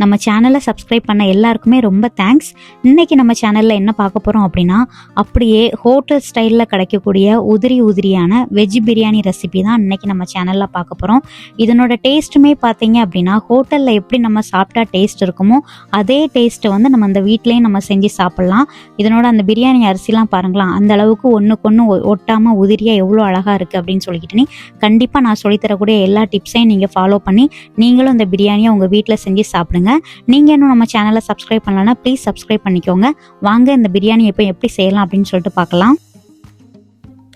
நம்ம சேனலை சப்ஸ்கிரைப் பண்ண எல்லாருக்குமே ரொம்ப தேங்க்ஸ் இன்னைக்கு நம்ம சேனலில் என்ன பார்க்க போகிறோம் அப்படின்னா அப்படியே ஹோட்டல் ஸ்டைலில் கிடைக்கக்கூடிய உதிரி உதிரியான வெஜ் பிரியாணி ரெசிபி தான் இன்னைக்கு நம்ம சேனலில் பார்க்க போகிறோம் இதனோட டேஸ்ட்டுமே பார்த்தீங்க அப்படின்னா ஹோட்டலில் எப்படி நம்ம சாப்பிட்டா டேஸ்ட் இருக்குமோ அதே டேஸ்ட்டை வந்து நம்ம அந்த வீட்லேயும் நம்ம செஞ்சு சாப்பிட்லாம். இதனோட அந்த பிரியாணி அரிசிலாம் பாருங்களாம் அந்த அளவுக்கு ஒன்றுக்கு ஒன்று ஒட்டாமல் உதிரியாக எவ்வளோ அழகாக இருக்குது அப்படின்னு சொல்லிக்கிட்டு கண்டிப்பாக நான் சொல்லித்தரக்கூடிய எல்லா டிப்ஸையும் நீங்கள் ஃபாலோ பண்ணி நீங்களும் இந்த பிரியாணியை உங்கள் வீட்டில் செஞ்சு சாப்பிடுங்க. நீங்கள் இன்னும் நம்ம சேனலை சப்ஸ்கிரைப் பண்ணலன்னா ப்ளீஸ் சப்ஸ்கிரைப் பண்ணிக்கோங்க. வாங்க இந்த பிரியாணி எப்போ எப்படி செய்யலாம் அப்படின்னு சொல்லிட்டு பார்க்கலாம்.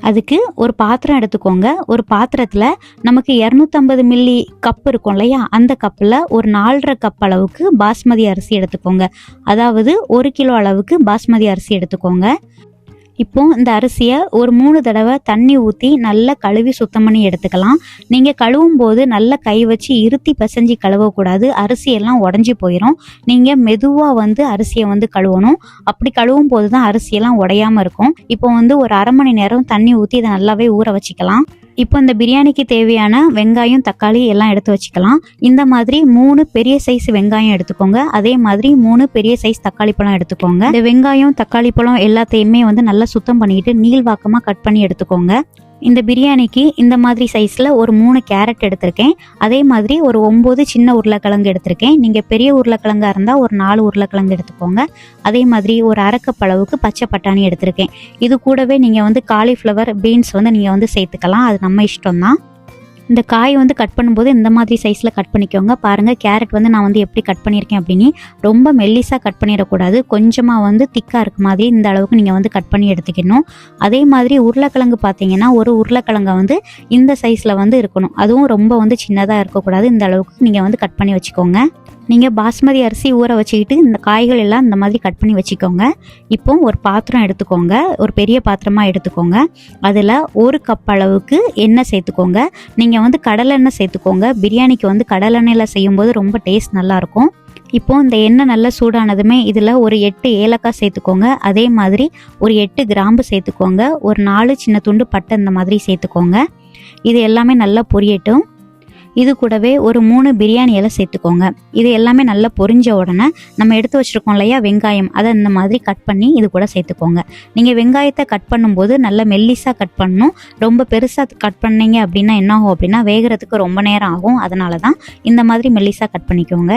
அதுக்கு ஒரு பாத்திரம் எடுத்துக்கோங்க. ஒரு பாத்திரத்தில் நமக்கு இரநூத்தம்பது மில்லி கப் இருக்கும் இல்லையா? அந்த கப்பில் ஒரு நாலரை கப் அளவுக்கு பாஸ்மதி அரிசி எடுத்துக்கோங்க. அதாவது ஒரு கிலோ அளவுக்கு பாஸ்மதி அரிசி எடுத்துக்கோங்க. இப்போ இந்த அரிசியை ஒரு மூணு தடவை தண்ணி ஊற்றி நல்லா கழுவி சுத்தம் பண்ணி எடுத்துக்கலாம். நீங்கள் கழுவும் போது நல்லா கை வச்சு இருத்தி பிசைஞ்சு கழுவக்கூடாது அரிசியெல்லாம் உடஞ்சி போயிடும் நீங்கள் மெதுவாக வந்து அரிசியை வந்து கழுவணும். அப்படி கழுவும் போது தான் அரிசியெல்லாம் உடையாமல் இருக்கும். இப்போ வந்து ஒரு அரை மணி நேரம் தண்ணி ஊற்றி இதை நல்லாவே ஊற வச்சுக்கலாம். இப்போ இந்த பிரியாணிக்கு தேவையான வெங்காயம் தக்காளி எல்லாம் எடுத்து வச்சுக்கலாம். இந்த மாதிரி மூணு பெரிய சைஸ் வெங்காயம் எடுத்துக்கோங்க. அதே மாதிரி மூணு பெரிய சைஸ் தக்காளி பழம் எடுத்துக்கோங்க. இந்த வெங்காயம் தக்காளி பழம் எல்லாத்தையுமே வந்து நல்லா சுத்தம் பண்ணிட்டு நீள்வாக்கமாக கட் பண்ணி எடுத்துக்கோங்க. இந்த பிரியாணிக்கு இந்த மாதிரி சைஸில் ஒரு மூணு கேரட் எடுத்திருக்கேன். அதே மாதிரி ஒரு ஒம்பது சின்ன உருளைக்கிழங்கு எடுத்திருக்கேன். நீங்கள் பெரிய உருளைக்கிழங்காக இருந்தால் ஒரு நாலு உருளைக்கிழங்கு எடுத்துக்கோங்க. அதே மாதிரி ஒரு அரைக்கப்பளவுக்கு பச்சை பட்டாணி எடுத்திருக்கேன். இது கூடவே நீங்கள் வந்து காலிஃப்ளவர் பீன்ஸ் வந்து நீங்கள் வந்து சேர்த்துக்கலாம். அது நம்ம இஷ்டம் தான் இந்த காய் வந்து கட் பண்ணும்போது இந்த மாதிரி சைஸில் கட் பண்ணிக்கோங்க. பாருங்கள் கேரட் வந்து நான் வந்து எப்படி கட் பண்ணியிருக்கேன் அப்படின்னு ரொம்ப மெல்லிஸாக கட் பண்ணிடக்கூடாது. கொஞ்சமாக வந்து திக்காக இருக்க மாதிரி இந்த அளவுக்கு நீங்கள் வந்து கட் பண்ணி எடுத்துக்கணும். அதே மாதிரி உருளைக்கிழங்கு பார்த்தீங்கன்னா ஒரு உருளைக்கிழங்கை வந்து இந்த சைஸில் வந்து இருக்கணும். அதுவும் ரொம்ப வந்து சின்னதாக இருக்கக்கூடாது. இந்த அளவுக்கு நீங்கள் வந்து கட் பண்ணி வச்சுக்கோங்க. நீங்கள் பாஸ்மதி அரிசி ஊற வச்சுக்கிட்டு இந்த காய்கள் எல்லாம் இந்த மாதிரி கட் பண்ணி வச்சுக்கோங்க. இப்போ ஒரு பாத்திரம் எடுத்துக்கோங்க. ஒரு பெரிய பாத்திரமாக எடுத்துக்கோங்க. அதில் ஒரு கப் அளவுக்கு எண்ணெய் சேர்த்துக்கோங்க. நீங்கள் வந்து கடலெண்ணெய் சேர்த்துக்கோங்க. பிரியாணிக்கு வந்து கடலெண்ணெயில் செய்யும்போது ரொம்ப டேஸ்ட் நல்லாயிருக்கும். இப்போ இந்த எண்ணெய் நல்லா சூடானதுமே இதில் ஒரு எட்டு ஏலக்காய் சேர்த்துக்கோங்க. அதே மாதிரி ஒரு எட்டு கிராம்பு சேர்த்துக்கோங்க. ஒரு நாலு சின்ன துண்டு பட்டை இந்த மாதிரி சேர்த்துக்கோங்க. இது எல்லாமே நல்லா பொரியட்டும். இது கூடவே ஒரு மூணு பிரியாணி இலை சேர்த்துக்கோங்க. இது எல்லாமே நல்லா பொரிஞ்ச உடனே நம்ம எடுத்து வச்சுருக்கோம் இல்லையா வெங்காயம் அதை இந்த மாதிரி கட் பண்ணி இது கூட சேர்த்துக்கோங்க. நீங்கள் வெங்காயத்தை கட் பண்ணும்போது நல்லா மெல்லிஸாக கட் பண்ணணும். ரொம்ப பெருசாக கட் பண்ணீங்க அப்படின்னா என்ன ஆகும் அப்படின்னா வேகிறதுக்கு ரொம்ப நேரம் ஆகும். அதனால தான் இந்த மாதிரி மெல்லிஸாக கட் பண்ணிக்கோங்க.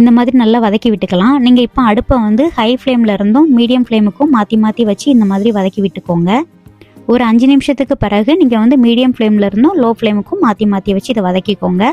இந்த மாதிரி நல்லா வதக்கி விட்டுக்கலாம். நீங்கள் இப்போ அடுப்பை வந்து ஹை ஃப்ளேமில் இருந்தும் மீடியம் ஃப்ளேமுக்கும் மாற்றி மாற்றி வச்சு இந்த மாதிரி வதக்கி விட்டுக்கோங்க. ஒரு அஞ்சு நிமிஷத்துக்கு பிறகு நீங்கள் வந்து மீடியம் ஃப்ளேமில் இருந்தும் லோ ஃப்ளேமுக்கும் மாற்றி மாற்றி வச்சு இதை வதக்கிக்கோங்க.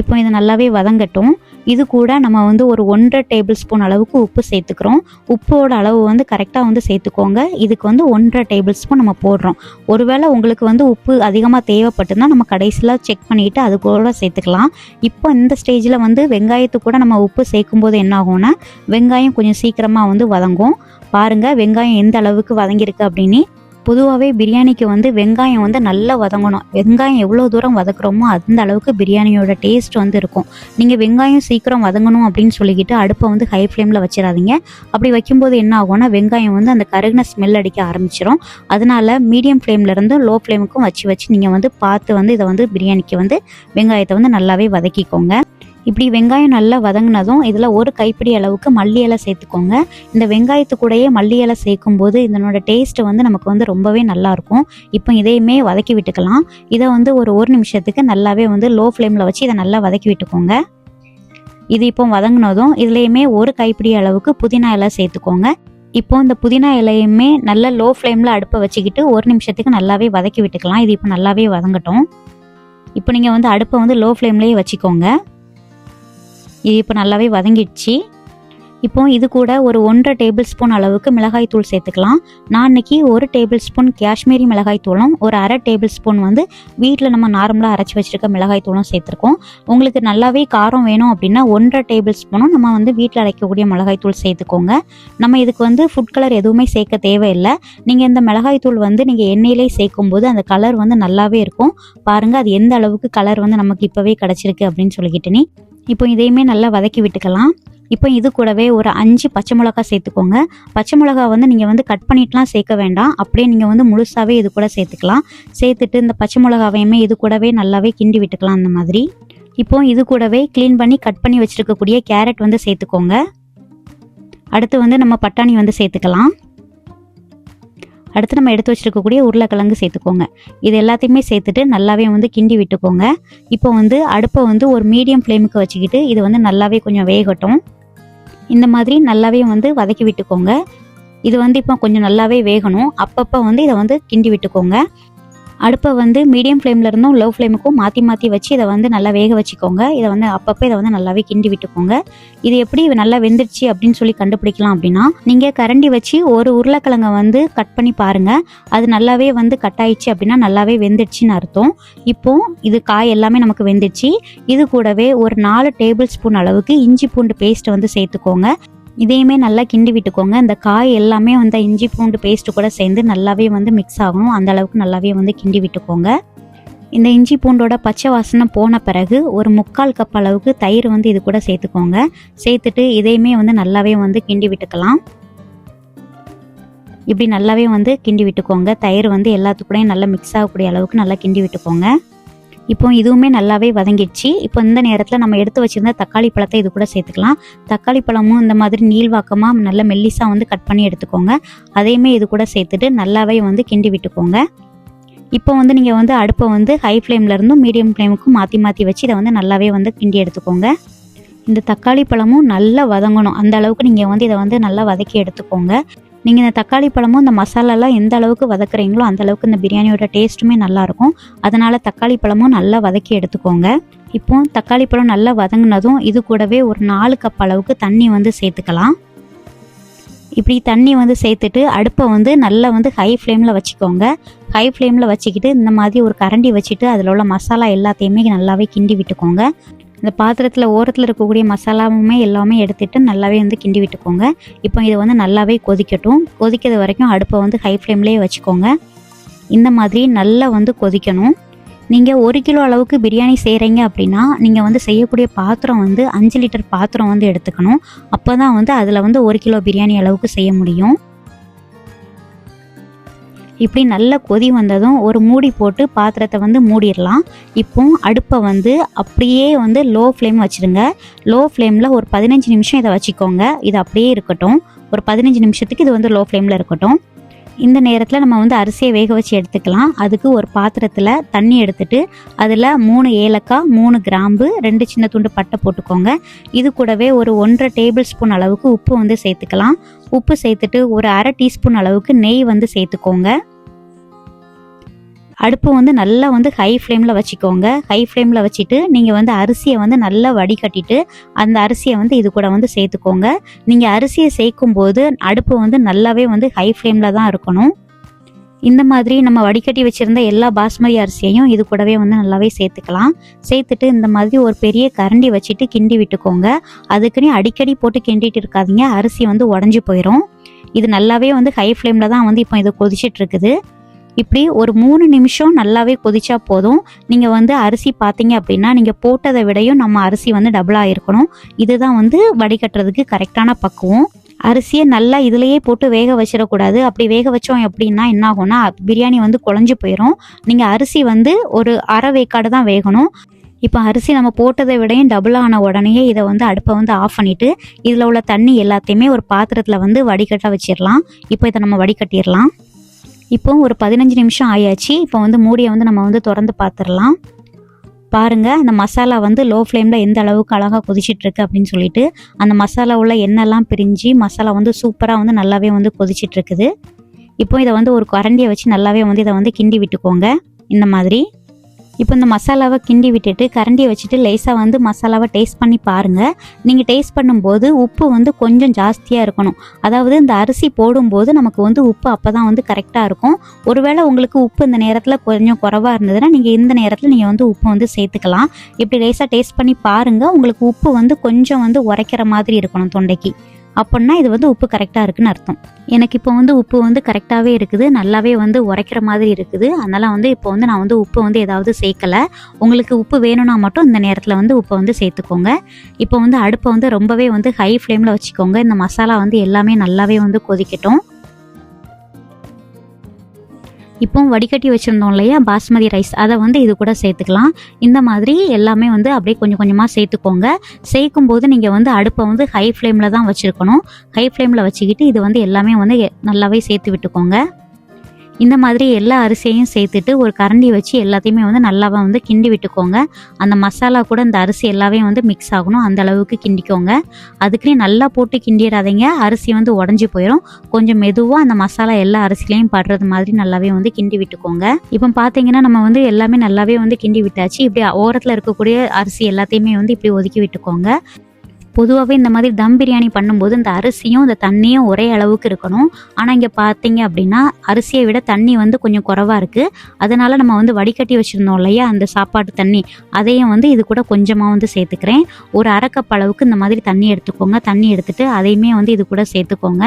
இப்போ இது நல்லாவே வதங்கட்டும். இது கூட நம்ம வந்து ஒரு ஒன்றரை டேபிள் ஸ்பூன் அளவுக்கு உப்பு சேர்த்துக்கிறோம். உப்போட அளவு வந்து கரெக்டாக வந்து சேர்த்துக்கோங்க. இதுக்கு வந்து ஒன்றரை டேபிள் ஸ்பூன் நம்ம போடுறோம். ஒருவேளை உங்களுக்கு வந்து உப்பு அதிகமாக தேவைப்பட்டுனா நம்ம கடைசியில் செக் பண்ணிவிட்டு அது கூட சேர்த்துக்கலாம். இப்போ இந்த ஸ்டேஜில் வந்து வெங்காயத்து கூட நம்ம உப்பு சேர்க்கும்போது என்ன ஆகும்னா வெங்காயம் கொஞ்சம் சீக்கிரமாக வந்து வதங்கும். பாருங்கள் வெங்காயம் எந்த அளவுக்கு வதங்கியிருக்கு அப்படின்னு. பொதுவாகவே பிரியாணிக்கு வந்து வெங்காயம் வந்து நல்லா வதங்கணும். வெங்காயம் எவ்வளோ தூரம் வதக்குறோமோ அந்த அளவுக்கு பிரியாணியோட டேஸ்ட் வந்து இருக்கும். நீங்கள் வெங்காயம் சீக்கிரம் வதங்கணும் அப்படின்னு சொல்லிக்கிட்டு அடுப்பை வந்து ஹை ஃப்ளேமில் வச்சிடாதீங்க. அப்படி வைக்கும்போது என்ன ஆகும்னா வெங்காயம் வந்து அந்த கருகின ஸ்மெல் அடிக்க ஆரம்பிச்சிடும் அதனால மீடியம் ஃப்ளேம்லேருந்து லோ ஃப்ளேமுக்கும் வச்சு வச்சு நீங்கள் வந்து பார்த்து வந்து இதை வந்து பிரியாணிக்கு வந்து வெங்காயத்தை வந்து நல்லாவே வதக்கிக்கோங்க. இப்படி வெங்காயம் நல்லா வதங்கினதும் இதில் ஒரு கைப்பிடி அளவுக்கு மல்லி இலை சேர்த்துக்கோங்க. இந்த வெங்காயத்து கூடயே மல்லி இலை சேர்க்கும் போது இதனோட டேஸ்ட் வந்து நமக்கு வந்து ரொம்பவே நல்லா இருக்கும். இப்போ இதையுமே வதக்கி விட்டுக்கலாம். இதை வந்து ஒரு ஒரு நிமிஷத்துக்கு நல்லாவே வந்து லோ ஃப்ளேமில் வச்சு இதை நல்லா வதக்கி விட்டுக்கோங்க. இது இப்போ வதங்கினதும் இதுலேயுமே ஒரு கைப்பிடி அளவுக்கு புதினா இலை சேர்த்துக்கோங்க. இப்போ இந்த புதினா இலையுமே நல்ல லோ ஃப்ளேமில் அடுப்பை வச்சுக்கிட்டு ஒரு நிமிஷத்துக்கு நல்லாவே வதக்கி விட்டுக்கலாம். இது இப்போ நல்லாவே வதங்கட்டும். இப்போ நீங்கள் வந்து அடுப்பை வந்து லோ ஃப்ளேம்லேயே வச்சுக்கோங்க. இது இப்போ நல்லாவே வதங்கிடுச்சு. இப்போ இது கூட ஒரு ஒன்றரை டேபிள் ஸ்பூன் அளவுக்கு மிளகாய் தூள் சேர்த்துக்கலாம். நான் இன்னைக்கு ஒரு டேபிள் ஸ்பூன் காஷ்மீரி மிளகாய் தூளும் ஒரு அரை டேபிள் ஸ்பூன் வந்து வீட்டில் நம்ம நார்மலாக அரைச்சி வச்சிருக்க மிளகாய் தூளும் சேர்த்துருக்கோம். உங்களுக்கு நல்லாவே காரம் வேணும் அப்படின்னா ஒன்றரை டேபிள் ஸ்பூனும் நம்ம வந்து வீட்டில் அரைக்கக்கூடிய மிளகாய் தூள் சேர்த்துக்கோங்க. நம்ம இதுக்கு வந்து ஃபுட் கலர் எதுவுமே சேர்க்க தேவையில்லை. நீங்கள் இந்த மிளகாய் தூள் வந்து நீங்கள் எண்ணெயிலே சேர்க்கும் போது அந்த கலர் வந்து நல்லாவே இருக்கும். பாருங்கள் அது எந்த அளவுக்கு கலர் வந்து நமக்கு இப்போவே கிடச்சிருக்கு அப்படின்னு சொல்லிக்கிட்டு நீ. இப்போ இதையுமே நல்லா வதக்கி விட்டுக்கலாம். இப்போ இது கூடவே ஒரு அஞ்சு பச்சை மிளகா சேர்த்துக்கோங்க. பச்சை மிளகா வந்து நீங்கள் வந்து கட் பண்ணிட்டுலாம் சேர்க்க வேண்டாம். அப்படியே நீங்கள் வந்து முழுசாகவே இது கூட சேர்த்துக்கலாம். சேர்த்துட்டு இந்த பச்சை மிளகாவையுமே இது கூடவே நல்லாவே கிண்டி விட்டுக்கலாம் அந்த மாதிரி. இப்போ இது கூடவே க்ளீன் பண்ணி கட் பண்ணி வச்சுருக்கக்கூடிய கேரட் வந்து சேர்த்துக்கோங்க. அடுத்து வந்து நம்ம பட்டாணி வந்து சேர்த்துக்கலாம். அடுத்து நம்ம எடுத்து வச்சுருக்கக்கூடிய உருளைக்கிழங்கு சேர்த்துக்கோங்க. இது எல்லாத்தையுமே சேர்த்துட்டு நல்லாவே வந்து கிண்டி விட்டுக்கோங்க. இப்போ வந்து அடுப்பை வந்து ஒரு மீடியம் ஃப்ளேமுக்கு வச்சுக்கிட்டு இது வந்து நல்லாவே கொஞ்சம் வேகட்டும். இந்த மாதிரி நல்லாவே வந்து வதக்கி விட்டுக்கோங்க. இது வந்து இப்போ கொஞ்சம் நல்லாவே வேகணும். அப்பப்போ வந்து இதை வந்து கிண்டி விட்டுக்கோங்க. அடுப்பை வந்து மீடியம் ஃப்ளேமில் இருந்தும் லோ ஃப்ளேமுக்கும் மாற்றி மாற்றி வச்சு இதை வந்து நல்லா வேக வச்சுக்கோங்க. இதை வந்து அப்பப்போ இதை வந்து நல்லாவே கிண்டி விட்டுக்கோங்க. இது எப்படி நல்லா வெந்துருச்சு அப்படின்னு சொல்லி கண்டுபிடிக்கலாம் அப்படின்னா நீங்கள் கரண்டி வச்சு ஒரு உருளைக்கிழங்கை வந்து கட் பண்ணி பாருங்கள் அது நல்லாவே வந்து கட் ஆயிடுச்சு அப்படின்னா நல்லாவே வெந்துருச்சுன்னு அர்த்தம். இப்போ இது காய் எல்லாமே நமக்கு வெந்துருச்சு இது கூடவே ஒரு நாலு டேபிள் ஸ்பூன் அளவுக்கு இஞ்சி பூண்டு பேஸ்ட் வந்து சேர்த்துக்கோங்க. இதையுமே நல்லா கிண்டி விட்டுக்கோங்க. இந்த காய் எல்லாமே வந்து இஞ்சி பூண்டு பேஸ்ட்டு கூட சேர்ந்து நல்லாவே வந்து மிக்ஸ் ஆகணும். அந்த அளவுக்கு நல்லாவே வந்து கிண்டி விட்டுக்கோங்க. இந்த இஞ்சி பூண்டோட பச்சை வாசனை போன பிறகு ஒரு முக்கால் கப் அளவுக்கு தயிர் வந்து இது கூட சேர்த்துக்கோங்க. சேர்த்துட்டு இதையுமே வந்து நல்லாவே வந்து கிண்டி விட்டுக்கலாம். இப்படி நல்லாவே வந்து கிண்டி விட்டுக்கோங்க. தயிர் வந்து எல்லாத்துக்கூடையும் நல்லா மிக்ஸ் ஆகக்கூடிய அளவுக்கு நல்லா கிண்டி விட்டுக்கோங்க. இப்போ இதுவுமே நல்லாவே வதங்கிடுச்சு. இப்போ இந்த நேரத்தில் நம்ம எடுத்து வச்சுருந்த தக்காளி பழத்தை இது கூட சேர்த்துக்கலாம். தக்காளி பழமும் இந்த மாதிரி நீள்வாக்கமாக நல்ல மெல்லிஸாக வந்து கட் பண்ணி எடுத்துக்கோங்க. அதையுமே இது கூட சேர்த்துட்டு நல்லாவே வந்து கிண்டி விட்டுக்கோங்க. இப்போ வந்து நீங்கள் வந்து அடுப்பை வந்து ஹை ஃப்ளேம்லேருந்தும் மீடியம் ஃப்ளேமுக்கும் மாற்றி மாற்றி வச்சு இதை வந்து நல்லாவே வந்து கிண்டி எடுத்துக்கோங்க. இந்த தக்காளி பழமும் நல்லா வதங்கணும். அந்த அளவுக்கு நீங்கள் வந்து இதை வந்து நல்லா வதக்கி எடுத்துக்கோங்க. நீங்கள் இந்த தக்காளி பழமும் இந்த மசாலாலாம் எந்த அளவுக்கு வதக்குறீங்களோ அந்த அளவுக்கு இந்த பிரியாணியோட டேஸ்ட்டுமே நல்லாயிருக்கும் அதனால் தக்காளி பழமும் நல்லா வதக்கி எடுத்துக்கோங்க. இப்போ தக்காளி பழம் நல்லா வதங்கினதும் இது கூடவே ஒரு நாலு கப் அளவுக்கு தண்ணி வந்து சேர்த்துக்கலாம். இப்படி தண்ணி வந்து சேர்த்துட்டு அடுப்பை வந்து நல்லா வந்து ஹை ஃப்ளேமில் வச்சுக்கோங்க. ஹை ஃப்ளேமில் வச்சுக்கிட்டு இந்த மாதிரி ஒரு கரண்டி வச்சுட்டு அதில் உள்ள மசாலா எல்லாத்தையுமே நல்லாவே கிண்டி விட்டுக்கோங்க. இந்த பாத்திரத்தில் ஓரத்தில் இருக்கக்கூடிய மசாலாவுமே எல்லாமே எடுத்துட்டு நல்லாவே வந்து கிண்டி விட்டுக்கோங்க. இப்போ இது வந்து நல்லாவே கொதிக்கட்டும். கொதிக்கிறது வரைக்கும் அடுப்பை வந்து ஹை ஃப்ளேம்லேயே வச்சுக்கோங்க. இந்த மாதிரி நல்லா வந்து கொதிக்கணும். நீங்கள் ஒரு கிலோ அளவுக்கு பிரியாணி செய்கிறீங்க அப்படின்னா நீங்கள் வந்து செய்யக்கூடிய பாத்திரம் வந்து அஞ்சு லிட்டர் பாத்திரம் வந்து எடுத்துக்கணும். அப்போ தான் வந்து அதில் வந்து ஒரு கிலோ பிரியாணி அளவுக்கு செய்ய முடியும். இப்படி நல்ல கொதி வந்ததும் ஒரு மூடி போட்டு பாத்திரத்தை வந்து மூடிடலாம். இப்போ அடுப்பை வந்து அப்படியே வந்து லோ ஃப்ளேம் வச்சுருங்க லோ ஃப்ளேமில் ஒரு பதினஞ்சு நிமிஷம் இதை வச்சுக்கோங்க. இது அப்படியே இருக்கட்டும். ஒரு பதினஞ்சு நிமிஷத்துக்கு இது வந்து லோ ஃப்ளேமில் இருக்கட்டும். இந்த நேரத்தில் நம்ம வந்து அரிசியை வேக வச்சு எடுத்துக்கலாம். அதுக்கு ஒரு பாத்திரத்தில் தண்ணி எடுத்துட்டு அதில் மூணு ஏலக்காய் மூணு கிராம்பு ரெண்டு சின்ன துண்டு பட்டை போட்டுக்கோங்க. இது கூடவே ஒரு ஒன்றரை டேபிள் ஸ்பூன் அளவுக்கு உப்பு வந்து சேர்த்துக்கலாம். உப்பு சேர்த்துட்டு ஒரு அரை டீஸ்பூன் அளவுக்கு நெய் வந்து சேர்த்துக்கோங்க. அடுப்பு வந்து நல்லா வந்து ஹை ஃப்ளேமில் வச்சுக்கோங்க. ஹை ஃப்ளேமில் வச்சுட்டு நீங்கள் வந்து அரிசியை வந்து நல்லா வடிகட்டிட்டு அந்த அரிசியை வந்து இது கூட வந்து சேர்த்துக்கோங்க. நீங்கள் அரிசியை சேர்க்கும் போது அடுப்பு வந்து நல்லாவே வந்து ஹை ஃப்ளேமில் தான் இருக்கணும். இந்த மாதிரி நம்ம வடிகட்டி வச்சுருந்த எல்லா பாஸ்மதி அரிசியையும் இது கூடவே வந்து நல்லாவே சேர்த்துக்கலாம். சேர்த்துட்டு இந்த மாதிரி ஒரு பெரிய கரண்டி வச்சுட்டு கிண்டி விட்டுக்கோங்க. அதுக்குன்னு அடிக்கடி போட்டு கிண்டிட்டு இருக்காதீங்க. அரிசி வந்து உடஞ்சி போயிடும் இது நல்லாவே வந்து ஹை ஃப்ளேமில் தான் வந்து இப்போ இது கொதிச்சிட்டு இருக்குது. இப்படி ஒரு மூணு நிமிஷம் நல்லாவே கொதிச்சா போதும். நீங்கள் வந்து அரிசி பார்த்தீங்க அப்படின்னா நீங்கள் போட்டதை விடையும் நம்ம அரிசி வந்து டபுளாக இருக்கணும். இதுதான் வந்து வடிகட்டுறதுக்கு கரெக்டான பக்குவம். அரிசியை நல்லா இதுலேயே போட்டு வேக வச்சிடக்கூடாது. அப்படி வேக வச்சோம் அப்படின்னா என்ன ஆகும்னா பிரியாணி வந்து குழஞ்சு போயிடும் நீங்கள் அரிசி வந்து ஒரு அரை வேக்காடு தான் வேகணும். இப்போ அரிசி நம்ம போட்டதை விடையும் டபுள் ஆன உடனேயே இதை வந்து அடுப்பை வந்து ஆஃப் பண்ணிவிட்டு இதில் உள்ள தண்ணி எல்லாத்தையுமே ஒரு பாத்திரத்தில் வந்து வடிகட்ட வச்சிடலாம். இப்போ இதை நம்ம வடிகட்டிடலாம். இப்போ ஒரு பதினஞ்சு நிமிஷம் ஆயாச்சு. இப்போ வந்து மூடியை வந்து நம்ம வந்து திறந்து பார்த்துடலாம் பாருங்கள் அந்த மசாலா வந்து லோ ஃப்ளேமில் எந்த அளவுக்கு அழகாக கொதிச்சிட்ருக்கு அப்படின்னு சொல்லிட்டு அந்த மசாலா உள்ள எண்ணெய்லாம் பிரிஞ்சு மசாலா வந்து சூப்பராக வந்து நல்லாவே வந்து கொதிச்சிட்டு இருக்குது இப்போ இதை வந்து ஒரு கரண்டியை வச்சு நல்லாவே வந்து இதை வந்து கிண்டி விட்டுக்கோங்க. இந்த மாதிரி. இப்போ இந்த மசாலாவை கிண்டி விட்டுட்டு கரண்டியை வச்சுட்டு லேசாக வந்து மசாலாவை டேஸ்ட் பண்ணி பாருங்கள் நீங்கள் டேஸ்ட் பண்ணும்போது உப்பு வந்து கொஞ்சம் ஜாஸ்தியாக இருக்கணும். அதாவது இந்த அரிசி போடும்போது நமக்கு வந்து உப்பு அப்போ தான் வந்து கரெக்டாக இருக்கும். ஒருவேளை உங்களுக்கு உப்பு இந்த நேரத்தில் கொஞ்சம் குறவாக இருந்ததுன்னா நீங்கள் இந்த நேரத்தில் நீங்கள் வந்து உப்பு வந்து சேர்த்துக்கலாம். இப்படி லேசாக டேஸ்ட் பண்ணி பாருங்கள் உங்களுக்கு உப்பு வந்து கொஞ்சம் வந்து உரைக்கிற மாதிரி இருக்கணும் தொண்டைக்கு. அப்படின்னா இது வந்து உப்பு கரெக்டாக இருக்குன்னு அர்த்தம். எனக்கு இப்போ வந்து உப்பு வந்து கரெக்டாகவே இருக்குது நல்லாவே வந்து உரைக்கிற மாதிரி இருக்குது. அதனால் வந்து இப்போ வந்து நான் வந்து உப்பு வந்து ஏதாவது சேர்க்கலை. உங்களுக்கு உப்பு வேணும்னா மட்டும் இந்த நேரத்தில் வந்து உப்பை வந்து சேர்த்துக்கோங்க. இப்போ வந்து அடுப்பை வந்து ரொம்பவே வந்து ஹை ஃப்ளேமில் வச்சுக்கோங்க. இந்த மசாலா வந்து எல்லாமே நல்லாவே வந்து கொதிக்கட்டும். இப்போவும் வடிகட்டி வச்சுருந்தோம் இல்லையா? பாஸ்மதி ரைஸ். அதை வந்து இது கூட சேர்த்துக்கலாம். இந்த மாதிரி எல்லாமே வந்து அப்படியே கொஞ்சம் கொஞ்சமாக சேர்த்துக்கோங்க. சேர்க்கும் போது நீங்கள் வந்து அடுப்பை வந்து ஹை ஃப்ளேமில் தான் வச்சுருக்கணும். ஹை ஃப்ளேமில் வச்சுக்கிட்டு இது வந்து எல்லாமே வந்து நல்லாவே சேர்த்து விட்டுக்கோங்க. இந்த மாதிரி எல்லா அரிசியையும் சேர்த்துட்டு ஒரு கரண்டி வச்சு எல்லாத்தையுமே வந்து நல்லாவே வந்து கிண்டி விட்டுக்கோங்க. அந்த மசாலா கூட இந்த அரிசி எல்லாமே வந்து மிக்ஸ் ஆகணும். அந்த அளவுக்கு கிண்டிக்கோங்க. அதுக்குன்னு நல்லா போட்டு கிண்டிடாதீங்க. அரிசி வந்து உடஞ்சி போயிடும் கொஞ்சம் மெதுவாக அந்த மசாலா எல்லா அரிசிலையும் படுறது மாதிரி நல்லாவே வந்து கிண்டி விட்டுக்கோங்க. இப்போ பார்த்தீங்கன்னா நம்ம வந்து எல்லாமே நல்லாவே வந்து கிண்டி விட்டாச்சு. இப்படி ஓரத்தில் இருக்கக்கூடிய அரிசி எல்லாத்தையுமே வந்து இப்படி ஒதுக்கி விட்டுக்கோங்க. பொதுவாகவே இந்த மாதிரி தம் பிரியாணி பண்ணும்போது இந்த அரிசியும் இந்த தண்ணியும் ஒரே அளவுக்கு இருக்கணும். ஆனால் இங்கே பார்த்தீங்க அப்படின்னா அரிசியை விட தண்ணி வந்து கொஞ்சம் குறவாக இருக்குது அதனால் நம்ம வந்து வடிகட்டி வச்சுருந்தோம் இல்லையா அந்த சாப்பாட்டு தண்ணி. அதையும் வந்து இது கூட கொஞ்சமாக வந்து சேர்த்துக்கிறேன். ஒரு அரைக்கப் அளவுக்கு இந்த மாதிரி தண்ணி எடுத்துக்கோங்க. தண்ணி எடுத்துகிட்டு அதையுமே வந்து இது கூட சேர்த்துக்கோங்க.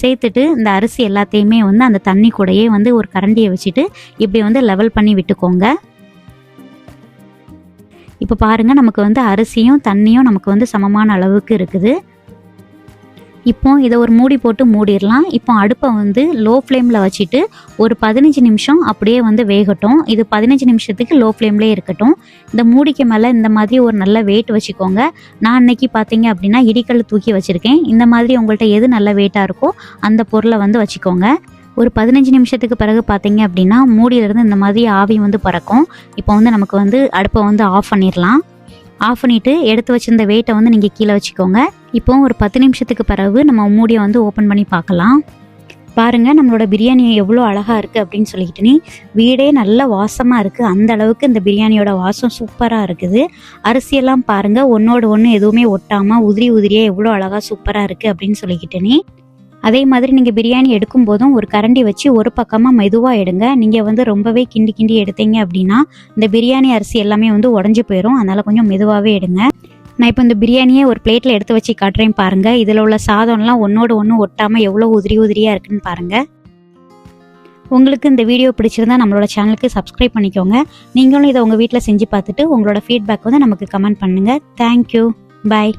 சேர்த்துட்டு இந்த அரிசி எல்லாத்தையுமே வந்து அந்த தண்ணி கூடயே வந்து ஒரு கரண்டியை வச்சுட்டு இப்படி வந்து லெவல் பண்ணி விட்டுக்கோங்க. இப்போ பாருங்கள் நமக்கு வந்து அரிசியும் தண்ணியும் நமக்கு வந்து சமமான அளவுக்கு இருக்குது. இப்போ இதை ஒரு மூடி போட்டு மூடிடலாம். இப்போ அடுப்பை வந்து லோ ஃப்ளேமில் வச்சுட்டு ஒரு பதினஞ்சு நிமிஷம் அப்படியே வந்து வேகட்டும். இது பதினஞ்சு நிமிஷத்துக்கு லோ ஃப்ளேம்லேயே இருக்கட்டும். இந்த மூடிக்கு மேலே இந்த மாதிரி ஒரு நல்ல வெயிட் வச்சுக்கோங்க. நான் அன்னைக்கு பார்த்தீங்க அப்படின்னா இடிக்கல் தூக்கி வச்சுருக்கேன். இந்த மாதிரி உங்கள்கிட்ட எது நல்ல வெயிட்டாக இருக்கோ அந்த பொருளை வந்து வச்சுக்கோங்க. ஒரு பதினஞ்சு நிமிஷத்துக்கு பிறகு பார்த்தீங்க அப்படின்னா மூடியிலேருந்து இந்த மாதிரி ஆவி வந்து பறக்கும். இப்போ வந்து நமக்கு வந்து அடுப்பை வந்து ஆஃப் பண்ணிடலாம். ஆஃப் பண்ணிவிட்டு எடுத்து வச்சிருந்த வெயிட்டை வந்து நீங்கள் கீழே வச்சுக்கோங்க. இப்போ ஒரு பத்து நிமிஷத்துக்கு பிறகு நம்ம மூடியை வந்து ஓப்பன் பண்ணி பார்க்கலாம். பாருங்க நம்மளோட பிரியாணி எவ்வளோ அழகாக இருக்குது அப்படின்னு சொல்லிக்கிட்டு நீ வீடே நல்ல வாசமாக இருக்குது அந்த அளவுக்கு இந்த பிரியாணியோட வாசம் சூப்பராக இருக்குது. அரிசியெல்லாம் பாருங்கள் ஒன்றோட ஒன்று எதுவுமே ஒட்டாமல் உதிரி உதிரியாக எவ்வளோ அழகாக சூப்பராக இருக்குது அப்படின்னு சொல்லிக்கிட்டு நீ அதே மாதிரி நீங்கள் பிரியாணி எடுக்கும் போதும் ஒரு கரண்டி வச்சு ஒரு பக்கமாக மெதுவாக எடுங்க. நீங்கள் வந்து ரொம்பவே கிண்டி கிண்டி எடுத்தீங்க அப்படின்னா இந்த பிரியாணி அரிசி எல்லாமே வந்து உடஞ்சி போயிடும் அதனால் கொஞ்சம் மெதுவாகவே எடுங்க. நான் இப்போ இந்த பிரியாணியை ஒரு பிளேட்டில் எடுத்து வச்சு காட்டுறேன் பாருங்கள் இதில் உள்ள சாதம்லாம் ஒன்றோட ஒன்று ஒட்டாமல் எவ்வளோ உதிரி உதிரியாக இருக்குன்னு பாருங்கள் உங்களுக்கு இந்த வீடியோ பிடிச்சிருந்தா நம்மளோட சேனலுக்கு சப்ஸ்கிரைப் பண்ணிக்கோங்க. நீங்களும் இதை உங்கள் வீட்டில் செஞ்சு பார்த்துட்டு உங்களோட ஃபீட்பேக் வந்து நமக்கு கமெண்ட் பண்ணுங்கள் தேங்க்யூ பாய்